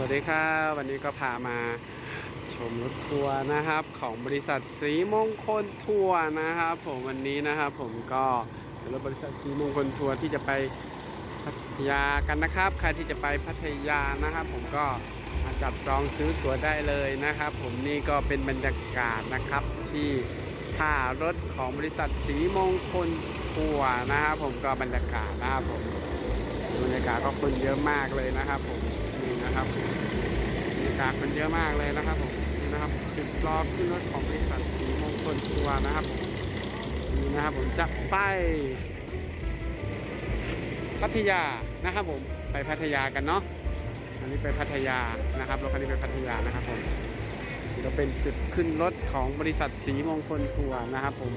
วัสดีครับวันนี้ก็พามาชมรถทัวร์นะครับ ของบริษัทสีมงคลทัวร์นะครับ ผมวันนี้นะครับ ผมก็เป็นรถบริษัทสีมงคลทัวร์ที่จะไปพัทยากันนะครับ ใครที่จะไปพัทยานะครับ ผมก็มาจับจองซื้อตั๋วได้เลยนะครับ ผมนี่ก็เป็นบรรยากาศนะครับที่ท่ารถของบริษัทสีมงคลทัวร์นะครับ ผมก็บรรยากาศนะครับผมบรรยากาศก็คนเยอะมากเลยนะครับ ผม นะครับบรรยากาศคนเยอะมากเลยนะครับผมนี่นะครับจุดรอขึ้นรถของบริษัทสีมงคลทัวร์นะครับผมนี่นะครับผมจะไปพัทยานะครับผมไปพัทยากันเนาะอันนี้ไปพัทยานะครับรถคันนี้ไปพัทยานะครับผมนี่ก็เป็นจุดขึ้นรถของบริษัทสีมงคลทัวร์นะครับผม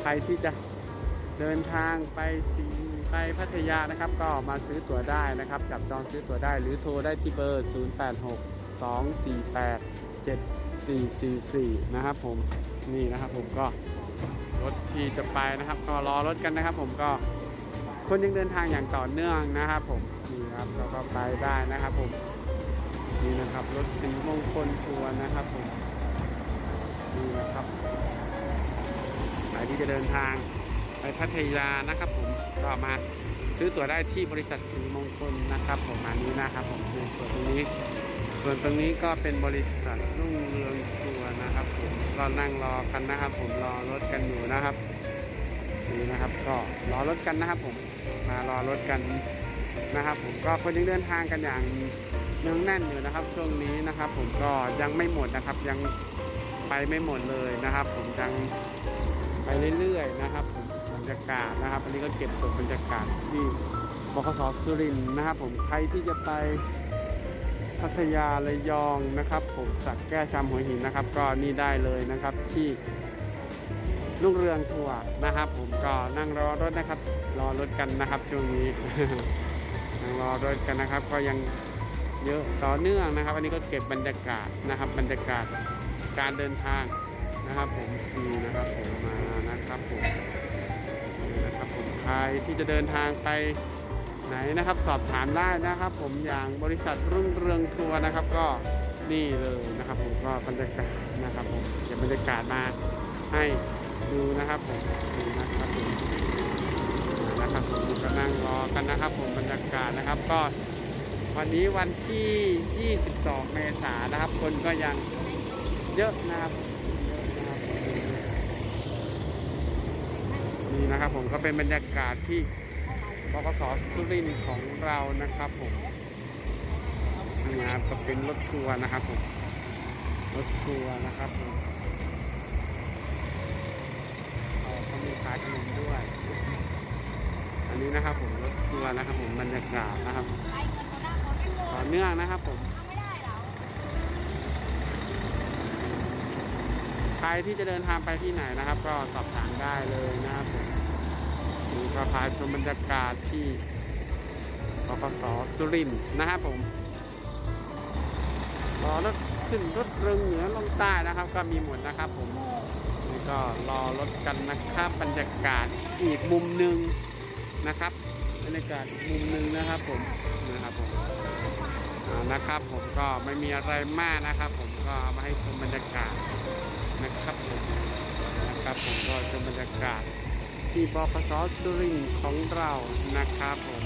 ใครที่จะเดินทางไปสี ไปพัทยานะครับก็มาซื้อตั๋วได้นะครับ จับจองซื้อตั๋วได้หรือโทรได้ที่เบอร์ 0862487444 นะครับผมนี่นะครับผมก็รถที่จะไปนะครับ ก็รอรถกันนะครับ ผมก็คนยังเดินทางอย่างต่อเนื่องนะครับ ผมนี่ครับเราก็ไปได้นะครับ ผมนี่นะครับรถสีมงคลทัวร์นะครับ ผมนี่นะครับใครที่จะเดินทาง พัทยานะครับผมก็มาซื้อตั๋วได้ที่บริษัทสีมงคลนะครับผมอันนี้นะครับผมส่วนตรงนี้ ส่วนตรงนี้ก็เป็นบริษัทรุ่งเรืองทัวร์นะครับผมก็นั่งรอกันนะครับ ผมรอรถกันอยู่นะครับนี่นะครับ ก็รอรถกันนะครับ ผมมารอรถกันนะครับ ผมก็คนยังเดินทางกันอย่างเนืองแน่นอยู่นะครับ ช่วงนี้นะครับ ผมก็ยังไม่หมดนะครับยังไปไม่หมดเลยนะครับ ผมยังไปเรื่อยๆนะครับผมบ รยากาศนะครับ อันนี้ก็เก็บตัวบรรยากาศที่บขสสุรินทร์นะครับผมใครที่จะไปพัทยาระยองนะครับ ผมสักแก้ชามหัวหินนะครับ ก็นี่ได้เลยนะครับที่ลูกเรืองทัวร์นะครับ ผมก็นั่งรอรถนะครับ รอรถกันนะครับช่วงนี้นั่งรอรถกันนะครับ ก็ยังเยอะต่อเนื่องนะครับ อันนี้ก็เก็บบรรยากาศนะครับ บรรยากาศการเดินทางนะครับ ผมนี่นะครับผมมานะครับผม นะครับผมใครที่จะเดินทางไปไหนนะครับสอบถามได้นะครับ ผมอย่างบริษัทรุ่งเรืองทัวร์นะครับ ก็นี่เลยนะครับผมก็บรรยากาศนะครับผมเก็บบรรยากาศมาให้ดูนะครับผมนี่นะครับผมนะครับผมก็นั่งรอกันนะครับ ผมบรรยากาศนะครับก็วันนี้วันที่ 22 เมษายนนะครับ คนก็ยังเยอะนะครับ นี่นะครับผมก็เป็นบรรยากาศที่บกสสุรินทร์ของเรานะครับผมนี่นะครับก็เป็นรถทัวร์นะครับผมรถทัวร์นะครับผมอ๋อเขามีขายขนมด้วย อันนี้นะครับผมรถทัวร์นะครับผมบรรยากาศนะครับต่อเนื่องนะครับผม รที่จะเดินทางไปที่ไหนนะครับ ก็สอบถามได้เลยนะครับผมนี่ก็พาชมบรรยากาศที่บกสสุรินทร์นะครับผมรอรถขึ้นรถเรืองเหนือลงใต้นะครับ ก็มีหมดนะครับผมนี่ก็รอรถกันนะครับบรรยากาศอีกมุมหนึ่งนะครับบรรยากาศมุมหนึ่งนะครับผมนะครับผมนะครับผมก็ไม่มีอะไรมากนะครับ ผมก็มาให้ชมบรรยากาศ นะครับผมนะครับผมก็จะบรรยากาศที่บคสสุรินทร์ของเรานะครับผม